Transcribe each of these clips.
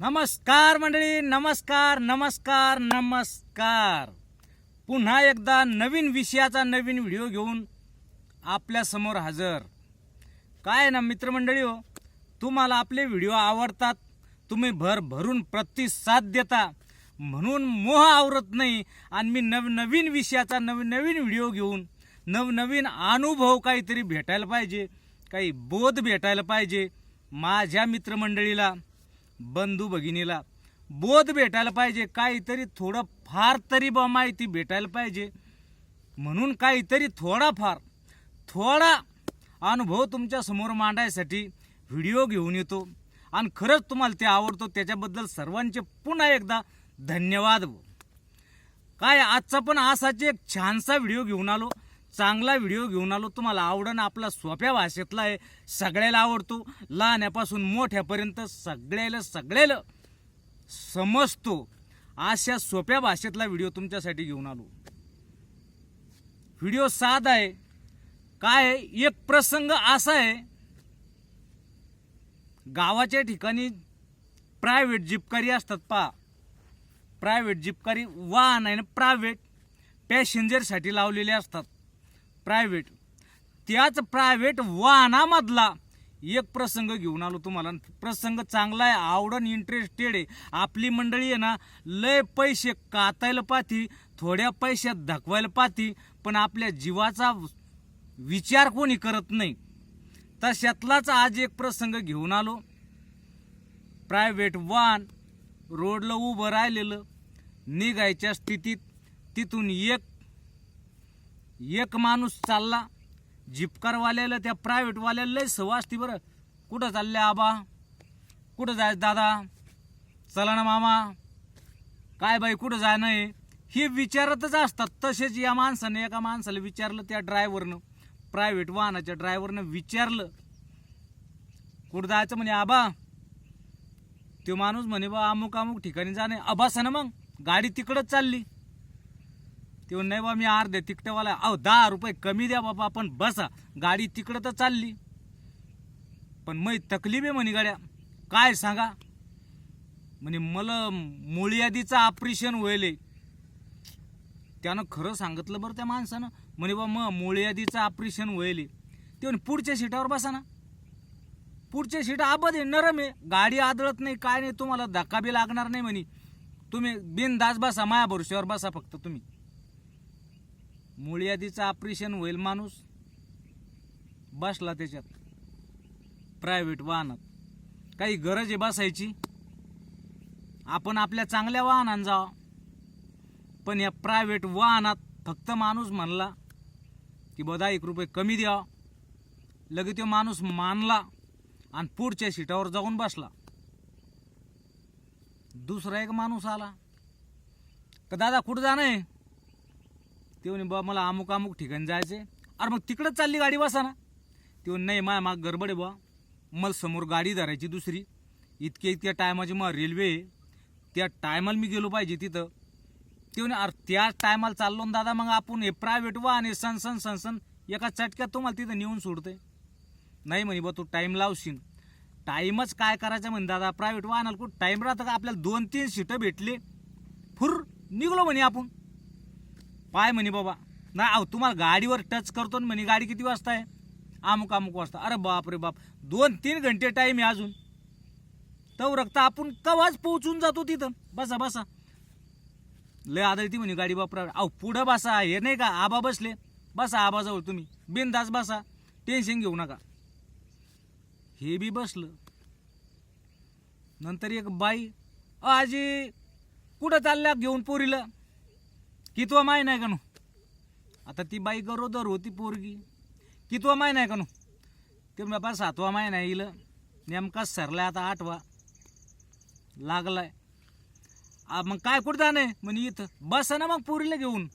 नमस्कार मंडळी नमस्कार नमस्कार नमस्कार. पुन्हा एकदा नवीन विषयाचा नवीन व्हिडिओ घेऊन आपल्यासमोर हजर. काय ना मित्रमंडळी हो तुम्हाला आपले व्हिडिओ आवडतात तुम्ही भर भरून प्रतिसाद देता. म्हणून मोह आवरत नाही आणि मी नवनवीन विषयाचा नवीन नवीन व्हिडिओ घेऊन नवनवीन अनुभव काहीतरी भेटायला पाहिजे काही बोध भेटायला पाहिजे. माझ्या मित्रमंडळीला बंधू भगिनीला बोध भेटायला पाहिजे काहीतरी थोडं फार तरी बा माहिती भेटायला पाहिजे. म्हणून काहीतरी थोडाफार थोडा अनुभव तुमच्यासमोर मांडायसाठी व्हिडिओ घेऊन येतो. आणि खरंच तुम्हाला ते आवडतो त्याच्याबद्दल सर्वांचे पुन्हा एकदा धन्यवाद काय आजचा पण असाच एक छानसा व्हिडिओ घेऊन आलो. चांगला व्हिडिओ घेऊन आलो. तुम्हाला आवडणं आपला सोप्या भाषेतला आहे. सगळ्याला आवडतो. लहान्यापासून मोठ्यापर्यंत सगळ्याला सगळ्याला समजतो. अशा सोप्या भाषेतला व्हिडिओ तुमच्यासाठी घेऊन आलो. व्हिडिओ साधा आहे. काय एक प्रसंग असा आहे. गावाच्या ठिकाणी प्रायव्हेट जिपकारी असतात पा प्रायव्हेट जिपकारी वाहन आहे ना प्रायव्हेट पॅसेंजरसाठी लावलेले असतात. प्रायव्हेट त्याच प्रायव्हेट वाहनामधला एक प्रसंग घेऊन आलो तुम्हाला. प्रसंग चांगला आहे आवडन इंटरेस्टेड आहे. आपली मंडळी आहे ना लय पैसे कातायला पाहती थोड्या पैशात धकवायला पाहती पण आपल्या जीवाचा विचार कोणी करत नाही. तशातलाच आज एक प्रसंग घेऊन आलो. प्रायव्हेट वाहन रोडला उभं राहिलेलं निघायच्या स्थितीत तिथून एक एक माणूस चालला. जिपकारवाल्याला त्या प्रायव्हेटवाल्याला लय सवय असते बरं. कुठं चालले आबा? कुठं जायचं दादा? चला ना मामा. काय बाई कुठं जाय नाही? हे विचारतच असतात. तसेच या माणसाने एका माणसाला विचारलं त्या ड्रायव्हरनं प्रायव्हेट वाहनाच्या ड्रायव्हरनं विचारलं. कुठं जायचं म्हणे आबा? तो माणूस म्हणे बा अमुक अमुक ठिकाणी जाणे. अबासा ना मग गाडी तिकडंच चालली. ते नाही बा मी अर्ध्या तिकटवाला अहो दहा रुपये कमी द्या बाबा आपण बसा. गाडी तिकडं तर चालली. पण मै तकलीफ आहे म्हणे गाड्या. काय सांगा? म्हणे मला मुळ्यादीचं ऑपरेशन व्हायले त्यानं खरं सांगितलं बरं त्या माणसानं. म्हणे बा मग मुळ्यादीचं ऑपरेशन व्हायले ते म्हणे पुढच्या सीटावर बसा ना. पुढच्या सीट आबद आहे नरम आहे. गाडी आदळत नाही काय नाही तुम्हाला धक्का बी लागणार नाही म्हणे. तुम्ही बिनदास बसा माया भरोश्यावर बसा फक्त तुम्ही. मुळयादीचं ऑपरेशन होईल माणूस. बसला त्याच्यात. प्रायव्हेट वाहनात. काही गरज आहे बसायची? आपण आपल्या चांगल्या वाहनानं जावा. पण या प्रायव्हेट वाहनात फक्त माणूस म्हणला की बदा एक रुपये कमी द्यावा लगे तो माणूस मानला आणि पुढच्या सीटावर जाऊन बसला. दुसरा एक माणूस आला. का दादा कुठं जाणं आहे? ते म्हणे बा मला अमुक अमुक ठिकाणी जायचे अरे मग तिकडंच चालली गाडी बसा ना. ते नाही माय माग गडबड आहे बा. मला समोर गाडी धरायची दुसरी. इतक्या इतक्या टायमाची मग रेल्वे आहे. त्या टायमाला मी गेलो पाहिजे तिथं. ते म्हणे अरे त्या टायमाला चाललो ना दादा मग आपण हे प्रायव्हेट वा आणि सन सन सन सन एका चटक्यात तुम्हाला तिथं नेऊन सोडते नाही म्हणे बा तू टाईम लावशील. टाईमच काय करायचं म्हणे दादा प्रायव्हेट वाहनाला कुठं टाईम राहतं का? आपल्याला दोन तीन सीटं भेटले. फुर निघलो म्हणे आपण. पाय म्हणे बाबा. नाही अहो तुम्हाला गाडीवर टच करतो ना म्हणे गाडी किती वाजता आहे? अमुक अमुक वाजता. अरे बाप रे बाप. दोन तीन घंटे टाईम आहे अजून. तव रक्त आपण कवाच पोहोचून जातो तिथं. बसा बसा. लय आदळती म्हणे गाडी बापरा. अहो पुढं बसा. हे नाही का आबा बसले. बसा आबाजवळ तुम्ही. बिनदास बसा. टेन्शन घेऊ नका. हे बी बसलं. नंतर एक बाई "अ, आजी कुठं चालल्या? घेऊन पोरीला. कितवा माय नाही का नू? आता ती बाई गरोदर होती पोरगी. कितवा माय नाही का नू? ते बाबा सातवा माय नाही इलं नेमकाच सरलाय आता आठवा. लागलाय. आ, मग काय कुठं जाणं आहे? म्हणे इथं. बसा ना मग पुरीला घेऊन.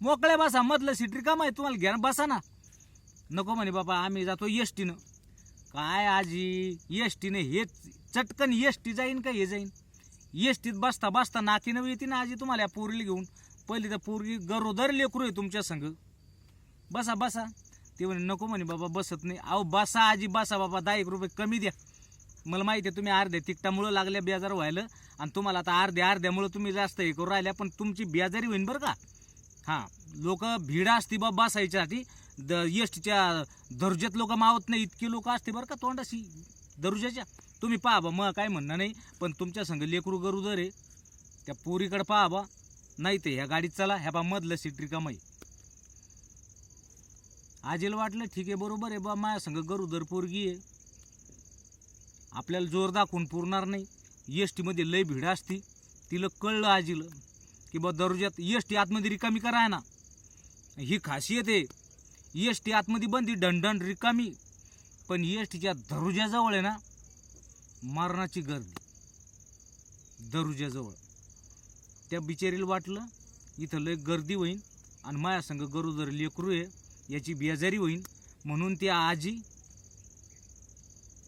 मोकळ्या बसा मधलं सीट रिकाम आहे तुम्हाला घ्या ना, बसा ना. नको म्हणे बाबा आम्ही जातो एस टीनं काय आजी? एस टीने हे चटकन एस टी जाईन का हे जाईन? एस टीत बसता बसता नाकीनं येते ना आजी तुम्हाला या पोरीला घेऊन. पहिली तर पोरगी गरोदर लेकरू आहे तुमच्या संग. बसा बसा. ते म्हणे नको म्हणे बाबा बसत नाही. अहो बसा आजी बसा बाबा दहा एक रुपये कमी द्या. मला माहिती आहे तुम्ही अर्ध्या तिकटामुळं लागल्या बेजार व्हायला आणि तुम्हाला आता अर्ध्या अर्ध्यामुळं तुम्ही जास्त हे करू राहिल्या पण तुमची बेजारी होईन बरं का? हां लोक भीड असते बा बसायच्यासाठी. द येष्टच्या दर्जात लोक मावत नाही इतकी लोक असते बरं का तोंडाशी. दर्जाच्या. तुम्ही पहा बा मग काय म्हणणं नाही पण तुमच्या संग लेकरू गरुदर आहे. त्या पोरीकडे पहा बा. नाही ते ह्या गाडीत चला ह्या बा मधलं सीट रिकामाई आजीला वाटलं ठीक आहे बरोबर आहे बा माया संग गरुदर पोरगी आहे. आपल्याला जोर दाखवून पुरणार नाही. एस टीमध्ये लय भीड असती. तिला कळलं आजीला की बा दरोज्यात एस टी आतमध्ये रिकामी करा ना. ही खासियत आहे. एस टी आतमध्ये बंदी दंडन रिकामी. पण एस टीच्या दरुजाजवळ आहे ना मरणाची गर्दी. दरुजाजवळ त्या बिचारीला वाटलं इथं लय गर्दी होईन आणि माया संग गरोदर लेकरू आहे याची बेजारी होईन. म्हणून ती आजी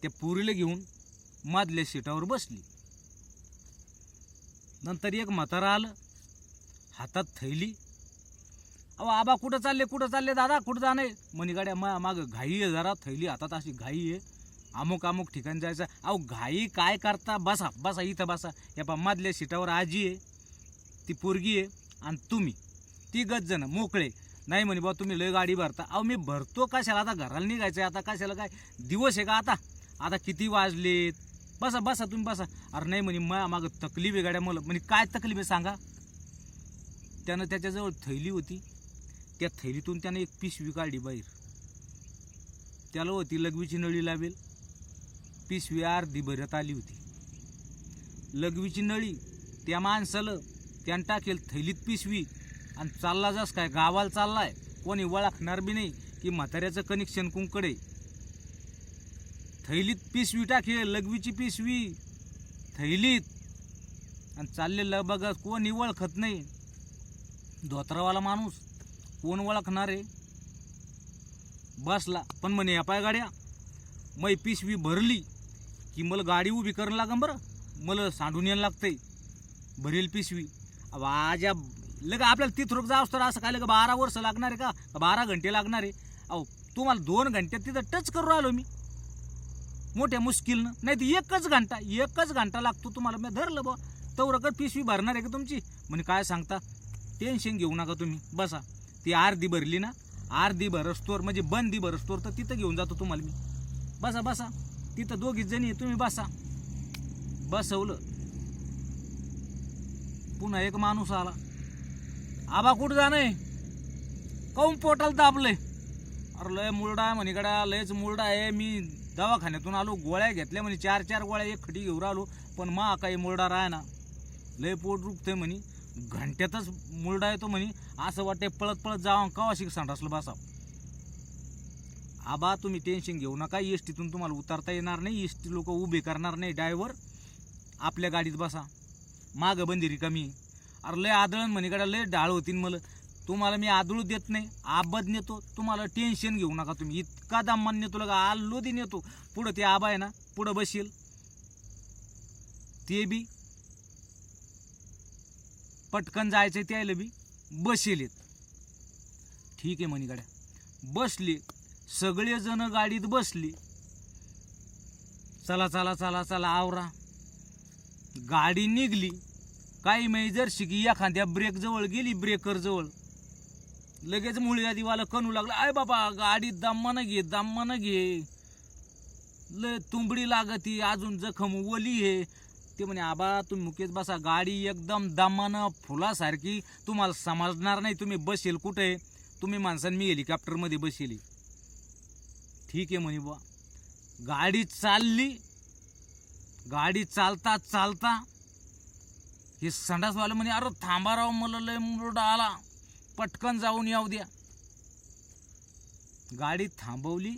त्या पुरीला घेऊन मादल्या सीटावर बसली. नंतर एक म्हातारा आलं हातात थैली. अहो आबा कुठं चालले कुठं चालले दादा कुठं जाणे म्हणे गाड्या मा मागं घाई आहे जरा थैली हातात अशी घाई आहे. अमुक अमुक ठिकाणी जायचं. अहो घाई काय करता? बसा बसा इथं बसा. या पा मादल्या सीटावर आजी आहे. ती पोरगी आहे आणि तुम्ही. ती जण मोकळे. नाही म्हणे बा तुम्ही लय गाडी भरता. अहो मी भरतो कशाला? आता घराला निघायचं आहे आता कशाला काय? दिवस आहे का आता? आता किती वाजलेत? बसा बसा तुम्ही बसा. अरे नाही म्हणे मा मागं तकलीफ आहे गाड्या मला. म्हणे काय तकलीफ आहे सांगा. त्यानं त्याच्याजवळ थैली होती. त्या थैलीतून त्यानं एक पिशवी काढली बाहेर. त्याला होती लघवीची नळी लावेल. पिशवी अर्धी भरत आली होती. लघवीची नळी त्या माणसाला त्यानं टाकेल थैलीत पिशवी. आणि चालला जास काय? गावाला चाललाय. कोणी वळखणार बी नाही की म्हाताऱ्याचं कनेक्शन कुंकडे थैलीत पिशवी टाकेल लघवीची पिशवी. थैलीत. आणि चाललेलं बघा कोणी ओळखत नाही. धोत्रावाला माणूस. कोण ओळखणार आहे? बसला. पण म्हणे या पाय गाड्या. मै पिशवी भरली की मला गाडी उभी करणं लागन बरं. मला सांडून यायला लागतंय. भरेल पिशवी. वाजा लग आपल्याला तिथं रोग जावं तर असं काय लग बारा वर्ष लागणार आहे का? का बारा घंटे लागणार? आहे अहो तुम्हाला दोन घंट्यात तिथं टच करू राहिलो मी. मोठ्या मुश्किलनं. नाही तर एकच घंटा एकच घंटा लागतो तुम्हाला. मी धरलं बा तवरकट पिशवी भरणार आहे का तुमची? म्हणे काय सांगता? टेन्शन घेऊ नका तुम्ही. बसा. ती अर्धी भरली ना अर्धी भरस्तोर म्हणजे बंदी भरस्तोर तर तिथं घेऊन जातो तुम्हाला मी. बसा बसा. तिथं दोघीच जणी तुम्ही बसा. बसवलं. पुन्हा एक माणूस आला. आबा कुठं जाणं काऊन पोटाला दाबले? अरे लय मुलडा आहे म्हणे गड्या लयच मुलडा आहे. मी दवाखान्यातून आलो गोळ्या घेतल्या म्हणे चार चार गोळ्या एक खटी घेऊन आलो पण मा काही मुलडा राह ना लय पोट रुकतंय म्हणे. घंट्यातच मुलडा येतो म्हणे. असं वाटते पळत पळत जावा कवा शिक सांडासलं बसा आबा तुम्ही टेन्शन घेऊ नका. एस टीतून तुम्हाला उतरता येणार नाही. एस टी लोक उभे करणार नाही. ड्रायव्हर आपल्या गाडीत बसा. मागं बंदिरी कमी अरे लय आदळण म्हणे लय डाळ होतीन मला. तुम्हाला मी आदळू देत नाही आबद नेतो. तुम्हाला टेन्शन घेऊ नका तुम्ही. इतका दामान नेतो लगा आलो दी नेतो. पुढं ते आबा आहे ना पुढं बसेल. ते बी पटकन जायचं त्याला बी बसेल ठीक आहे म्हणे गाड्या. बसले. सगळेजण गाडीत बसली. चला चला चला चला आवरा. गाडी निघली काही माही जर शिकी एखाद्या ब्रेक जवळ गेली ब्रेकर जवळ. लगेच मुळी आधीवाला कणू लागला आय बाबा गाडी दम्मानं घे दम्मानं घे. लय तुंबडी लागती अजून जखम ओली हे. ते म्हणे आबा तुम्ही मुकेश बसा गाडी एकदम दमानं फुलासारखी तुम्हाला समजणार नाही तुम्ही बसेल कुठे. तुम्ही माणसांनी मी हेलिकॉप्टरमध्ये बसेली. ठीक आहे म्हणे बा गाडी चालली गाडी चालता चालता हे संडासवाले म्हणे अरे थांबा राव मला लय मुरडा आला. पटकन जाऊन याऊ द्या. गाडी थांबवली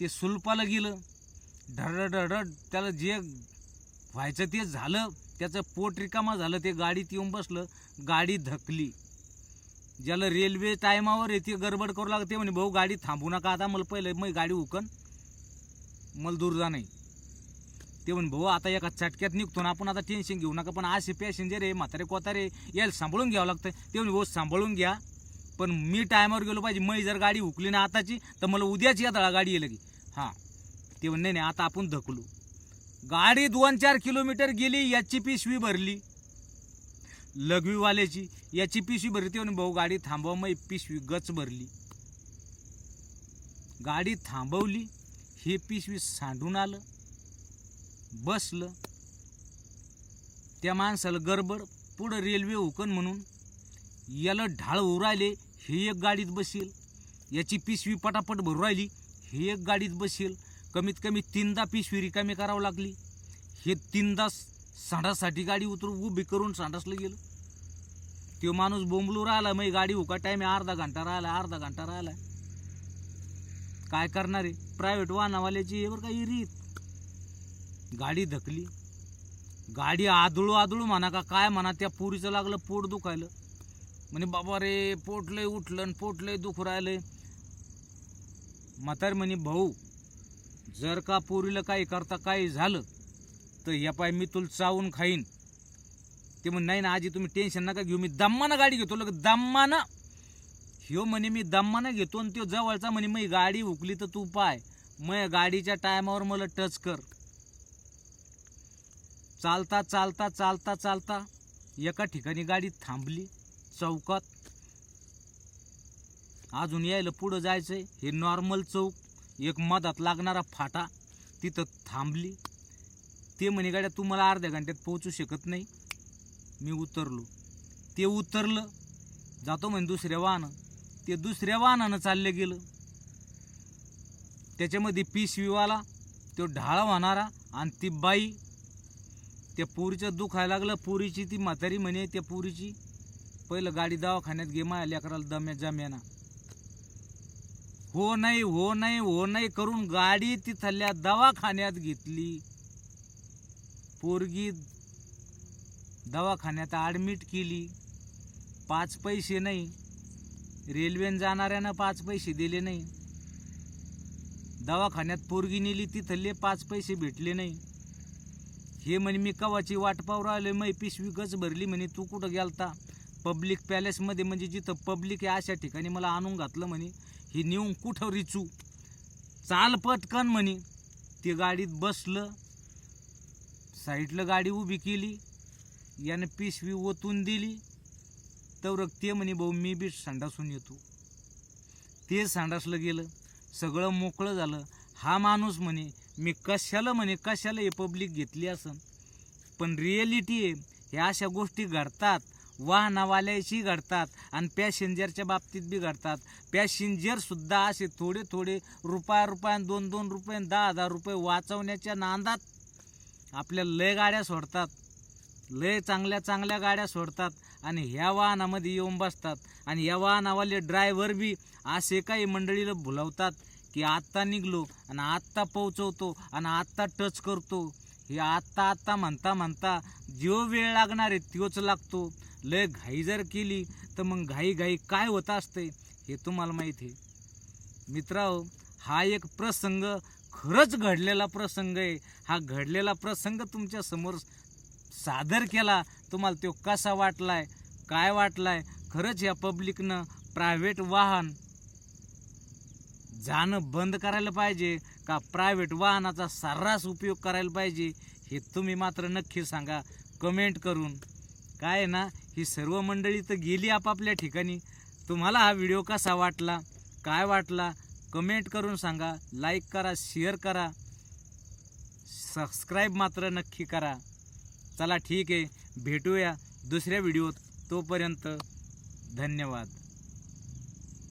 ते सुलपाला गेलं. ढरड ढरड त्याला जे व्हायचं ते झालं त्याचं पोट रिकामा झालं ते गाडीत येऊन बसलं गाडी धकली. ज्याला रेल्वे टायमावर येते गडबड करू लागते म्हणे भाऊ गाडी थांबू नका आता मला पहिलं मग गाडी उकन. मला दूर जा नाही. ते म्हण भाऊ आता एका चटक्यात निघतो ना आपण आता टेन्शन घेऊ नका पण असे पॅसेंजर आहे म्हातारे कोतारे यायला सांभाळून घ्यावं लागतं. ते म्हणे भाऊ सांभाळून घ्या पण मी टायमावर गेलो पाहिजे. मी जर गाडी हुकली ना आताची तर मला उद्याच या गाडी येईल की हां. ते म्हण नाही नाही आता आपण धकलू गाडी दोन चार किलोमीटर गेली याची पिशवी भरली. लघवीवाल्याची याची पिशवी भरली. ती म्हणे भाऊ गाडी थांबव मग पिशवी गच भरली. गाडी थांबवली हे पिशवी सांडून आलं. बसलं. त्या माणसाला गडबड पुढं रेल्वे उकन म्हणून. याला ढाळ राहिले हे एक गाडीत बसेल. याची पिशवी पटापट भरू राहिली हे एक गाडीत बसेल. कमीत कमी तीनदा पिशवी रिकामी करावं लागली. हे तीनदा सांडासाठी गाडी उतरू उभी करून सांडासलं गेलं. तो माणूस बोंबलू राहिला मग गाडी उका टाईम अर्धा घंटा राहिला अर्धा घंटा राहिला. काय करणार? आहे प्रायव्हेट वाहनावाल्याची एवढं काही रीत. गाडी धकली. गाडी आदळू आदळू म्हणा का काय म्हणा त्या पुरीचं लागलं पोट दुखायलं. म्हणे बाबा रे पोट लय उठलं आणि पोट लय दुखू राहिलंय. म्हातारी म्हणे भाऊ जर का पोरीला काही करता काही झालं तर या पाय मी तुला चावून खाईन. ते म्हणे नाही ना आजी तुम्ही टेन्शन नका घेऊ मी दम्मानं गाडी घेतो. लग दम्मानं. ह्यो म्हणे मी दम्मानं घेतो आणि तो जवळचा म्हणे मी गाडी उकली तर तू पाय. मग गाडीच्या टायमावर मला टच कर. चालता चालता चालता चालता एका ठिकाणी गाडी थांबली चौकात. अजून यायला पुढं जायचंय हे नॉर्मल चौक एक मधात लागणारा फाटा तिथं थांबली. ते म्हणे गाड्या तुम्हाला अर्ध्या घंट्यात पोहोचू शकत नाही. मी उतरलो. ते उतरलं. जातो म्हणे दुसऱ्या वाहनं ते दुसऱ्या वाहनानं चाललं गेलं. त्याच्यामध्ये पिशवीवाला तो ढाळा होणारा आणि ती बाई त्या पुरीचं दुखायला लागलं. पुरीची ती म्हातारी म्हणे त्या पुरीची. पहिलं गाडी दवाखान्यात घे माझ्या लेकराला दम्या जम्याना. हो नाही हो नाही हो नाही करून गाडी तिथल्या दवाखान्यात घेतली. पोरगी दवाखान्यात ॲडमिट केली. पाच पैसे नाही. रेल्वेनं जाणाऱ्यानं पाच पैसे दिले नाही. दवाखान्यात पोरगी नेली तिथले पाच पैसे भेटले नाही. हे म्हणे मी कवाची वाट पाहू राहिले मै पिशवी गच भरली म्हणे तू कुठं गेलता? पब्लिक पॅलेसमध्ये म्हणजे जिथं पब्लिक आहे अशा ठिकाणी मला आणून घातलं म्हणे ही नेऊन कुठं रिचू? चाल पटकन म्हणे. ते गाडीत बसलं साईडला गाडी उभी केली यानं पिशवी ओतून दिली. तर ते म्हणे भाऊ मी बी संडासून येतो. ते संडासलं गेलं सगळं मोकळं झालं. हा माणूस म्हणे मी कशाला म्हणे कशाला हे पब्लिक घेतली असं पण रिॲलिटी आहे ह्या अशा गोष्टी घडतात. वाहनावाल्याशी घडतात आणि पॅसेंजरच्या बाबतीत बी घडतात. पॅसेंजरसुद्धा असे थोडे थोडे रुपया रुपया दोन दोन रुपये दहा हजार रुपये वाचवण्याच्या नांदात आपल्या लय गाड्या सोडतात. लय चांगल्या चांगल्या गाड्या सोडतात आणि ह्या वाहनामध्ये येऊन बसतात. आणि या वाहनावाले ड्रायव्हर बी असे काही मंडळीला भुलवतात. की आत्ता निघलो आणि आत्ता पोहोचवतो आणि आत्ता टच करतो. हे आत्ता आत्ता म्हणता म्हणता जो वेळ लागणार आहे तोच लागतो. लय घाई जर केली तर मग घाई घाई काय होत असते हे तुम्हाला माहीत आहे. मित्रांनो हा एक प्रसंग खरंच घडलेला प्रसंग आहे. हा घडलेला प्रसंग तुमच्यासमोर सादर केला तुम्हाला तो कसा वाटलाय काय वाटलाय? खरंच या पब्लिकनं प्रायव्हेट वाहन जाणं बंद करायला पाहिजे का प्रायव्हेट वाहनाचा सर्रास उपयोग करायला पाहिजे हे तुम्ही मात्र नक्की सांगा. कमेंट करून. काय आहे ना ही सर्व मंडळी तर गेली आपापल्या ठिकाणी. तुम्हाला हा व्हिडिओ कसा वाटला काय वाटला कमेंट करून सांगा. लाईक करा शेअर करा. सबस्क्राईब मात्र नक्की करा. चला ठीक आहे भेटूया दुसऱ्या व्हिडिओत तोपर्यंत धन्यवाद.